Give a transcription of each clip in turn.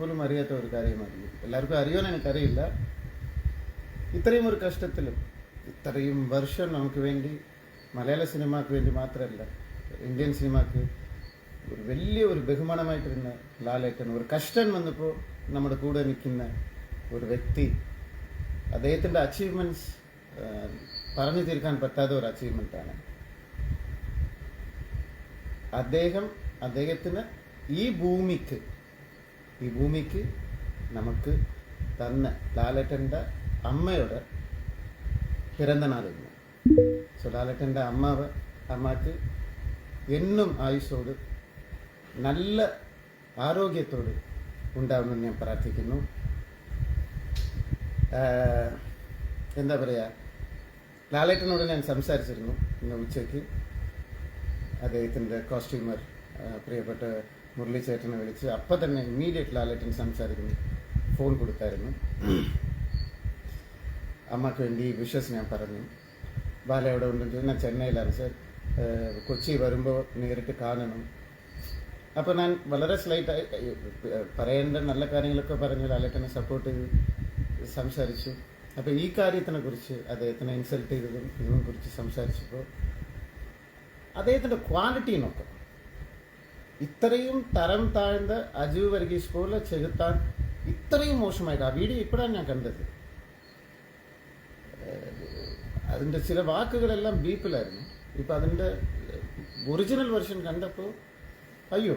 പോലും അറിയാത്ത ഒരു കാര്യമായിരുന്നു. എല്ലാവർക്കും അറിയാൻ എനിക്കറിയില്ല. ഇത്രയും ഒരു കഷ്ടത്തിലും ഇത്രയും വർഷം നമുക്ക് വേണ്ടി മലയാള സിനിമക്ക് വേണ്ടി മാത്രമല്ല ഇന്ത്യൻ സിനിമക്ക് ഒരു വലിയ ഒരു ബഹുമാനമായിട്ടിരുന്ന ലാലേട്ടൻ ഒരു കഷ്ടം വന്നപ്പോൾ നമ്മുടെ കൂടെ നിൽക്കുന്ന ഒരു വ്യക്തി അദ്ദേഹത്തിന്റെ അച്ചീവ്മെന്റ്സ് പറഞ്ഞു തീർക്കാൻ പറ്റാത്ത ഒരു അച്ചീവ്മെന്റാണ് അദ്ദേഹം അദ്ദേഹത്തിന് ഈ ഭൂമിക്ക് ഈ ഭൂമിക്ക് നമുക്ക് തന്ന ലാലേട്ടന്റെ അമ്മയുടെ പിറന്ന നാളിന്ന് സോ ലാലേട്ടന്റെ അമ്മാവ് അമ്മയ്ക്ക് എന്നും ആയുസോട് നല്ല ആരോഗ്യത്തോട് ഉണ്ടാവുമെന്ന് ഞാൻ പ്രാർത്ഥിക്കുന്നു. എന്താ പറയുക ലാലേട്ടനോട് ഞാൻ സംസാരിച്ചിരുന്നു ഇന്ന് ഉച്ചയ്ക്ക്. അദ്ദേഹത്തിന്റെ കോസ്റ്റ്യൂമർ പ്രിയപ്പെട്ട മുരളി ചേട്ടനെ വിളിച്ച് അപ്പം തന്നെ ഇമ്മീഡിയറ്റ് ലാലേട്ടൻ സംസാരിക്കുന്നു. ഫോൺ കൊടുത്തായിരുന്നു. അമ്മയ്ക്ക് വേണ്ടി വിഷസ് ഞാൻ പറഞ്ഞു. ബാല എവിടെ ഉണ്ടെന്ന് ചോദിച്ചു. ഞാൻ ചെന്നൈയിലാണ് സാർ. കൊച്ചി വരുമ്പോൾ നേരിട്ട് കാണണം. അപ്പോൾ ഞാൻ വളരെ സ്ലൈറ്റായി പറയേണ്ട നല്ല കാര്യങ്ങളൊക്കെ പറഞ്ഞു ലാലേട്ടനെ സപ്പോർട്ട് ചെയ്ത് സംസാരിച്ചു. അപ്പോൾ ഈ കാര്യത്തിനെ കുറിച്ച് അദ്ദേഹത്തിനെ ഇൻസൾട്ട് ചെയ്തതും ഇതിനെ കുറിച്ച് സംസാരിച്ചപ്പോൾ അദ്ദേഹത്തിന്റെ ക്വാളിറ്റി നോക്കണം ഇത്രയും തരം താഴ്ന്ന അജു വർഗീസ് പോലെ ചെകുത്താൻ ഇത്രയും മോശമായിട്ട് ആ വീഡിയോ ഇപ്പോഴാണ് ഞാൻ കണ്ടത് അതിൻ്റെ ചില വാക്കുകളെല്ലാം ബീപ്പിലായിരുന്നു ഇപ്പം അതിൻ്റെ ഒറിജിനൽ വെർഷൻ കണ്ടപ്പോൾ അയ്യോ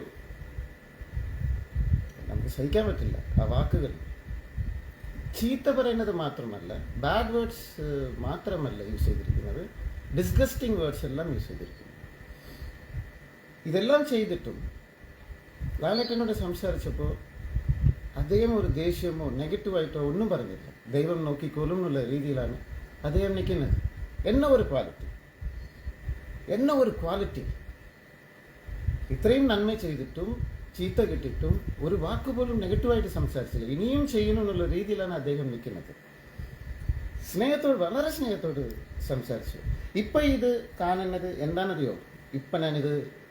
നമുക്ക് സഹിക്കാൻ പറ്റില്ല ആ വാക്കുകൾ ചീത്ത പറയുന്നത് മാത്രമല്ല ബാഡ് വേർഡ്സ് മാത്രമല്ല യൂസ് ചെയ്തിരിക്കുന്നത് ഡിസ്ഗസ്റ്റിംഗ് വേർഡ്സ് എല്ലാം യൂസ് ചെയ്തിരിക്കുന്നു ഇതെല്ലാം ചെയ്തിട്ടും ലാലേട്ടനോട് സംസാരിച്ചപ്പോൾ അദ്ദേഹം ഒരു ദേഷ്യമോ നെഗറ്റീവായിട്ടോ ഒന്നും പറഞ്ഞില്ല. ദൈവം നോക്കിക്കോളും എന്നുള്ള രീതിയിലാണ് അദ്ദേഹം നിൽക്കുന്നത്. എന്ന ഒരു ക്വാളിറ്റി. എന്ന ഒരു ക്വാളിറ്റി. ഇത്രയും നന്മ ചെയ്തിട്ടും ചീത്ത കിട്ടിയിട്ടും ഒരു വാക്ക് പോലും നെഗറ്റീവായിട്ട് സംസാരിച്ചില്ല. ഇനിയും ചെയ്യണം എന്നുള്ള രീതിയിലാണ് അദ്ദേഹം നിൽക്കുന്നത്. സ്നേഹത്തോട് വളരെ സ്നേഹത്തോട് സംസാരിച്ചു. ഇപ്പം ഇത് കാണുന്നത് എന്താണെന്നറിയോ? ഇപ്പം ഞാനിത്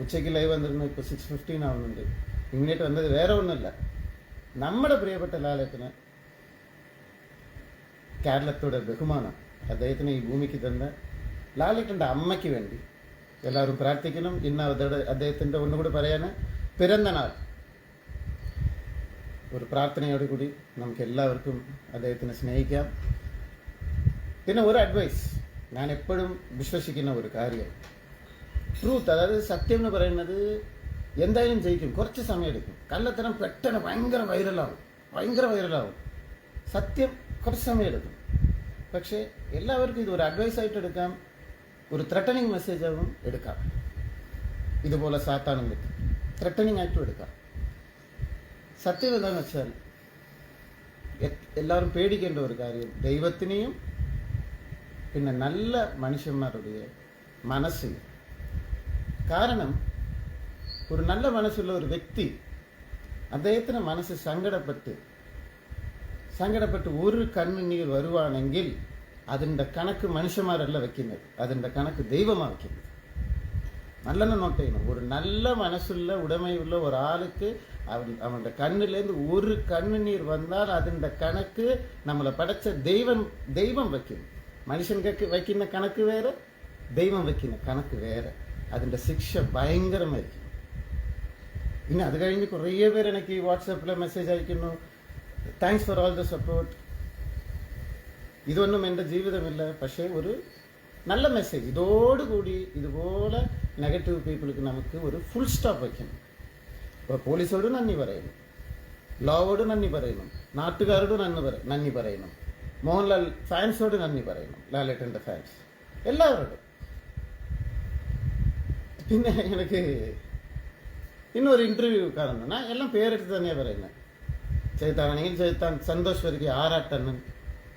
ഉച്ചയ്ക്ക് ലൈവ് വന്നിരുന്നു ഇപ്പോൾ സിക്സ് ഫിഫ്റ്റീൻ ആവുന്നുണ്ട്. ഇങ്ങോട്ട് വന്നത് വേറെ ഒന്നുമില്ല. നമ്മുടെ പ്രിയപ്പെട്ട ലാലത്തിന് കേരളത്തോടെ ബഹുമാനം. അദ്ദേഹത്തിന് ഈ ഭൂമിക്ക് തന്ന ലാലേട്ടന്റെ അമ്മയ്ക്ക് വേണ്ടി എല്ലാവരും പ്രാർത്ഥിക്കണം. ഇന്ന് അവരുടെ അദ്ദേഹത്തിന്റെ ഒന്നുകൂടി പറയാൻ പിറന്നനാൾ. ഒരു പ്രാർത്ഥനയോട് കൂടി നമുക്ക് എല്ലാവർക്കും അദ്ദേഹത്തിനെ സ്നേഹിക്കാം. പിന്നെ ഒരു അഡ്വൈസ് ഞാൻ എപ്പോഴും വിശ്വസിക്കുന്ന ഒരു കാര്യം. ട്രൂത്ത് അതായത് സത്യം എന്ന് പറയുന്നത് എന്തായാലും ജയിക്കും. കുറച്ച് സമയം എടുക്കും കള്ളത്തരം പെട്ടെന്ന് ഭയങ്കര വൈറലാവും ഭയങ്കര വൈറലാവും സത്യം കുറച്ച് സമയം എടുക്കും പക്ഷേ എല്ലാവർക്കും ഇത് ഒരു അഡ്വൈസായിട്ട് എടുക്കാം. ഒരു ത്രട്ടണിങ് മെസ്സേജ് ആവും എടുക്കാം. ഇതുപോലെ സാത്താനും വെക്കും ത്രട്ടണിങ് ആയിട്ടും എടുക്കാം. സത്യം എന്താണെന്ന് വെച്ചാൽ എല്ലാവരും പേടിക്കേണ്ട ഒരു കാര്യം ദൈവത്തിനെയും പിന്നെ നല്ല മനുഷ്യന്മാരുടെ മനസ്സിന് കാരണം ഒരു നല്ല മനസ്സുള്ള ഒരു വ്യക്തി അദ്ദേഹത്തിന് മനസ്സ് സങ്കടപ്പെട്ട് സങ്കടപ്പെട്ട് ഒരു കണ്ണുനീർ വരുവാണെങ്കിൽ അതിൻ്റെ കണക്ക് മനുഷ്യന്മാരല്ല വെക്കുന്നത് അതിൻ്റെ കണക്ക് ദൈവമാണ് വെക്കുന്നത് நல்லெண்ண நோட் செய்யணும் ஒரு நல்ல மனசுள்ள உடைமையுள்ள ஒரு ஆளுக்கு அவன் அவனோட கண்ணுலேருந்து ஒரு கண்ணு நீர் வந்தால் അതിൻ്റെ കണക്ക് നമ്മളെ പടച്ച ദൈവം ദൈവം വയ്ക്കും മനുഷ്യൻക്ക് വയ്ക്കുന്ന കണക്ക് വേറെ ദൈവം വയ്ക്കുന്ന കണക്ക് വേറെ അതിന്റെ ശിക്ഷ ഭയങ്കരമായിരിക്കും പിന്നെ അത് കഴിഞ്ഞ് കുറേ പേർ എനിക്ക് വാട്സാപ്പിൽ മെസ്സേജ് അയക്കുന്നു. Thanks for all the support ഇതൊന്നും എന്റെ ജീവിതമില്ല പക്ഷേ ഒരു നല്ല മെസ്സേജ് ഇതോടുകൂടി ഇതുപോലെ നെഗറ്റീവ് പീപ്പിൾക്ക് നമുക്ക് ഒരു ഫുൾ സ്റ്റോപ്പ് വയ്ക്കണം. ഇപ്പോൾ പോലീസോട് നന്ദി പറയുന്നു. ലോവോട് നന്ദി പറയുന്നു. നാട്ടുകാരോട് നന്ദി പറ നന്ദി പറയുന്നു. മോഹൻലാൽ ഫാൻസോട് നന്ദി പറയുന്നു. ലാലേട്ടന്റെ ഫാൻസ് എല്ലാവരോടും. പിന്നെ എനിക്ക് இன்னொரு இன்டர்வியூ കാണുന്നു ഞാൻ എല്ലാം പേരെടുത്ത് തന്നെയാണ് പറയുന്നത് ചെയ്താണെങ്കിൽ ചെയ്താൻ സന്തോഷ് വരിക ആറാട്ടണ്ണൻ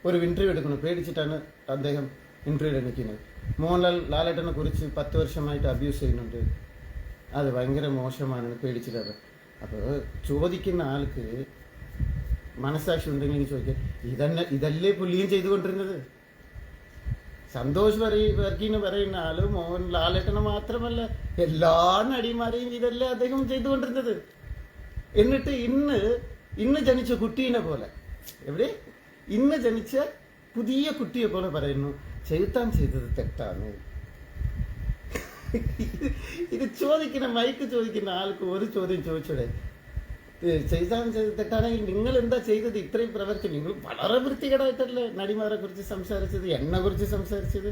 ഒരു ഇൻ്റർവ്യൂ എടുക്കണം പേടിച്ചിട്ടാണ് അദ്ദേഹം ഇൻ്റർവ്യൂ എടുക്കുന്നത് മോഹൻലാൽ ലാലേട്ടനെ കുറിച്ച് പത്ത് വർഷമായിട്ട് അബ്യൂസ് ചെയ്യുന്നുണ്ട് അത് ഭയങ്കര മോശമാണ് പേടിച്ചിട്ടാണ് അപ്പോൾ ചോദിക്കുന്ന ആൾക്ക് മനസ്സാക്ഷി ഉണ്ടെങ്കിൽ ചോദിക്കുക ഇതന്നെ ഇതല്ലേ പുള്ളിയും ചെയ്തുകൊണ്ടിരുന്നത് സന്തോഷ് വർഗീന്ന് പറയുന്ന ആൾ മോഹൻ ലാലേട്ടനെ മാത്രമല്ല എല്ലാ നടിമാരെയും ഇതല്ലേ അദ്ദേഹം ചെയ്തുകൊണ്ടിരുന്നത്. എന്നിട്ട് ഇന്ന് ഇന്ന് ജനിച്ച കുട്ടീനെ പോലെ എവിടെ? ഇന്ന് ജനിച്ച പുതിയ കുട്ടിയെ പോലെ പറയുന്നു ചെയ്താൻ ചെയ്തത് തെറ്റാണ്. ഇത് ചോദിക്കുന്ന മൈക്ക് ചോദിക്കുന്ന ആൾക്ക് ഒരു ചോദ്യം ചോദിച്ചൂടെ? ചെയ്തത് തെറ്റാണെങ്കിൽ നിങ്ങൾ എന്താ ചെയ്തത്? ഇത്രയും പ്രവർത്തി നിങ്ങൾ വളരെ വൃത്തികേടായിട്ടല്ലേ നടിമാരെ കുറിച്ച് സംസാരിച്ചത് എന്നെ കുറിച്ച് സംസാരിച്ചത്.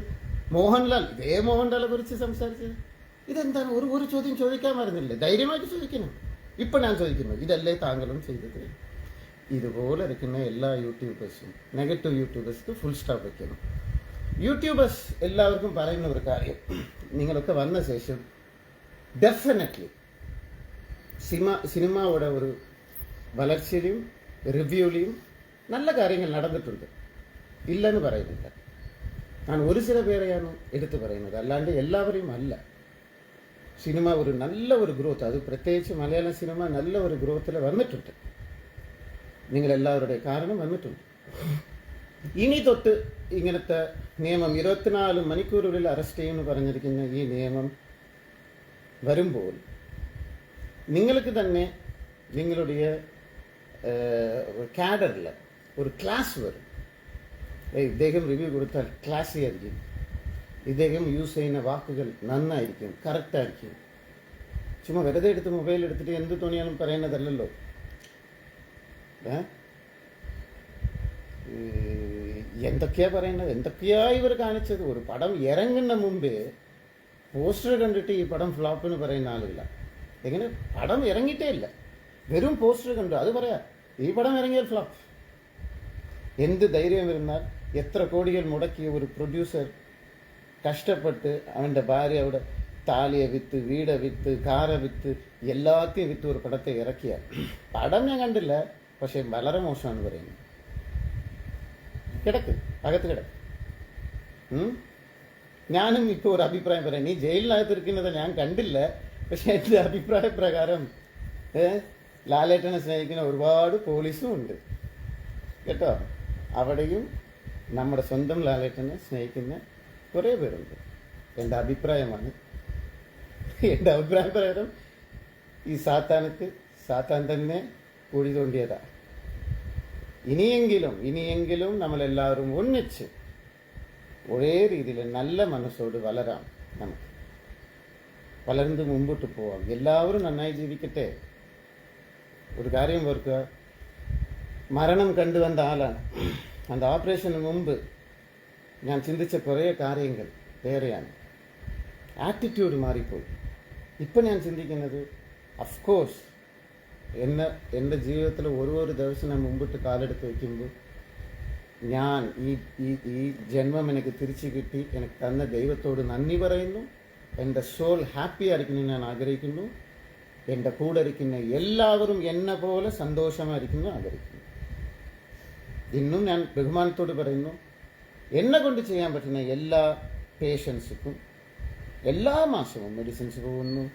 മോഹൻലാൽ ഇതേ മോഹൻലാലെ കുറിച്ച് സംസാരിച്ചത്. ഇതെന്താണ്? ഒരു ഒരു ചോദ്യം ചോദിക്കാൻ വരുന്നില്ലേ? ധൈര്യമായിട്ട് ചോദിക്കണം. ഇപ്പൊ ഞാൻ ചോദിക്കുന്നു ഇതല്ലേ താങ്കളും ചെയ്തത്? ഇതുപോലെ ഇരിക്കുന്ന എല്ലാ യൂട്യൂബേഴ്സും നെഗറ്റീവ് യൂട്യൂബേഴ്സ്ക്ക് ഫുൾ സ്റ്റോപ്പ് വെക്കണം. യൂട്യൂബേഴ്സ് എല്ലാവർക്കും പറയുന്ന ഒരു കാര്യം. നിങ്ങളൊക്കെ വന്ന ശേഷം ഡെഫിനറ്റ്ലി സിനിമ സിനിമയുടെ ഒരു വളർച്ചയിലും റിവ്യൂലിയും നല്ല കാര്യങ്ങൾ നടന്നിട്ടുണ്ട്. ഇല്ലെന്ന് പറയുന്നില്ല. ഞാൻ ഒരു ചില പേരെയാണ് എടുത്തു പറയുന്നത്. അല്ലാണ്ട് എല്ലാവരെയും അല്ല. സിനിമ ഒരു നല്ല ഒരു ഗ്രോത്ത്. അത് പ്രത്യേകിച്ച് മലയാള സിനിമ നല്ല ഒരു ഗ്രോത്തിൽ വന്നിട്ടുണ്ട്. നിങ്ങളെല്ലാവരുടെ കാരണം വന്നിട്ടുണ്ട്. ഇനി തൊട്ട് ഇങ്ങനത്തെ നിയമം ഇരുപത്തിനാല് മണിക്കൂറുകളിൽ അറസ്റ്റ് ചെയ്യുമെന്ന് പറഞ്ഞിരിക്കുന്ന ഈ നിയമം വരുമ്പോൾ നിങ്ങൾക്ക് തന്നെ നിങ്ങളുടെ കാഡറിൽ ഒരു ക്ലാസ് വരും ഏയ് ഇദ്ദേഹം റിവ്യൂ കൊടുത്താൽ ക്ലാസ് ആയിരിക്കും ഇദ്ദേഹം യൂസ് ചെയ്യുന്ന വാക്കുകൾ നന്നായിരിക്കും കറക്റ്റായിരിക്കും ചുമ്മാ വെറുതെ എടുത്ത് മൊബൈൽ എടുത്തിട്ട് എന്ത് തോന്നിയാലും പറയുന്നതല്ലല്ലോ ഏ? ഈ എന്തൊക്കെയാ പറയുന്നത് എന്തൊക്കെയാ ഇവർ കാണിച്ചത് ഒരു പടം ഇറങ്ങുന്ന മുമ്പേ പോസ്റ്റർ കണ്ടിട്ട് ഈ പടം ഫ്ലോപ്പ് എന്ന് പറയുന്ന ആളില്ല എങ്ങനെ? പടം ഇറങ്ങിയിട്ടേ ഇല്ല. വെറും പോസ്റ്റർ കണ്ടു. അത് പറയാ ഈ പടം ഇറങ്ങിയാൽ ഫ്ലഫ് എന്ത് ധൈര്യം വരുന്നാൽ എത്ര കോടികൾ മുടക്കിയ ഒരു പ്രൊഡ്യൂസർ കഷ്ടപ്പെട്ട് അവന്റെ ഭാര്യ അവിടെ താലിയെ വിത്ത് വീട വിത്ത് കാറ വിത്ത് എല്ലാത്തെയും വിത്ത് ഒരു പടത്തെ ഇറക്കിയ പടം ഞാൻ കണ്ടില്ല പക്ഷേ വളരെ മോശമാണ് പറയുന്നത്. കിടക്ക്. അകത്ത് കിടക്ക്. ഞാനും ഇപ്പോൾ ഒരു അഭിപ്രായം പറയാം. നീ ജയിലിനകത്ത് ഇരിക്കുന്നത് ഞാൻ കണ്ടില്ല. പക്ഷെ എന്റെ അഭിപ്രായ പ്രകാരം ലാലേട്ടനെ സ്നേഹിക്കുന്ന ഒരുപാട് പോലീസും ഉണ്ട്. കേട്ടോ? അവിടെയും നമ്മുടെ സ്വന്തം ലാലേട്ടനെ സ്നേഹിക്കുന്ന കുറേ പേരുണ്ട്. എന്റെ അഭിപ്രായമാണ്. എന്റെ അഭിപ്രായ പ്രകാരം ഈ സാത്താനക്ക് സാത്താൻ തന്നെ കുഴി തോണ്ടിയതാ. ഇനിയെങ്കിലും ഇനിയെങ്കിലും നമ്മളെല്ലാവരും ഒന്നിച്ച് ഒരേ രീതിയിൽ നല്ല മനസ്സോട് വളരാം നമുക്ക്. വളർന്ന് മുമ്പോട്ട് പോവാം. എല്ലാവരും നന്നായി ജീവിക്കട്ടെ. ഒരു കാര്യം ഓർക്കുക. മരണം കണ്ടുവന്ന ആളാണ്. അത് ഓപ്പറേഷന് മുമ്പ് ഞാൻ ചിന്തിച്ച കുറേ കാര്യങ്ങൾ വേറെയാണ്. ആറ്റിറ്റ്യൂഡ് മാറിപ്പോയി. ഇപ്പം ഞാൻ ചിന്തിക്കുന്നത് അഫ്കോഴ്സ് എന്നെ എന്റെ ജീവിതത്തിൽ ഓരോ ഒരു ദിവസം ഞാൻ മുമ്പിട്ട് കാലെടുത്ത് വയ്ക്കുമ്പോൾ ഞാൻ ഈ ഈ ജന്മം എനിക്ക് തിരിച്ചു കിട്ടി എനിക്ക് തന്ന ദൈവത്തോട് നന്ദി പറയുന്നു. എന്റെ സോൾ ഹാപ്പി ആയിരിക്കണം ഞാൻ ആഗ്രഹിക്കുന്നു. എന്റെ കൂടെ ഇരിക്കുന്ന എല്ലാവരും എന്നെ പോലെ സന്തോഷമായിരിക്കുന്നു ആഗ്രഹിക്കുന്നു. ഇന്നും ഞാൻ ബഹുമാനത്തോട് പറയുന്നു എന്നെ കൊണ്ട് ചെയ്യാൻ പറ്റുന്ന എല്ലാ പേഷ്യൻസിക്കും എല്ലാ മാസവും മെഡിസിൻസ് പോകുന്നു.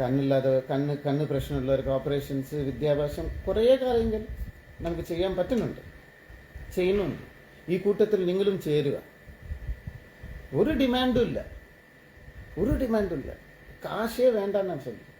കണ്ണില്ലാതെ കണ്ണ് കണ്ണ് പ്രശ്നമുള്ളവർക്ക് ഓപ്പറേഷൻസ് വിദ്യാഭ്യാസം കുറേ കാര്യങ്ങൾ നമുക്ക് ചെയ്യാൻ പറ്റുന്നുണ്ട്. ചെയ്യുന്നുണ്ട്. ഈ കൂട്ടത്തിൽ നിങ്ങളും ചേരുക. ഒരു ഡിമാൻഡും ഇല്ല. ഒരു ഡിമാൻഡും ഇല്ല കാശേ വേണ്ടെന്നാണ് ശരിക്കും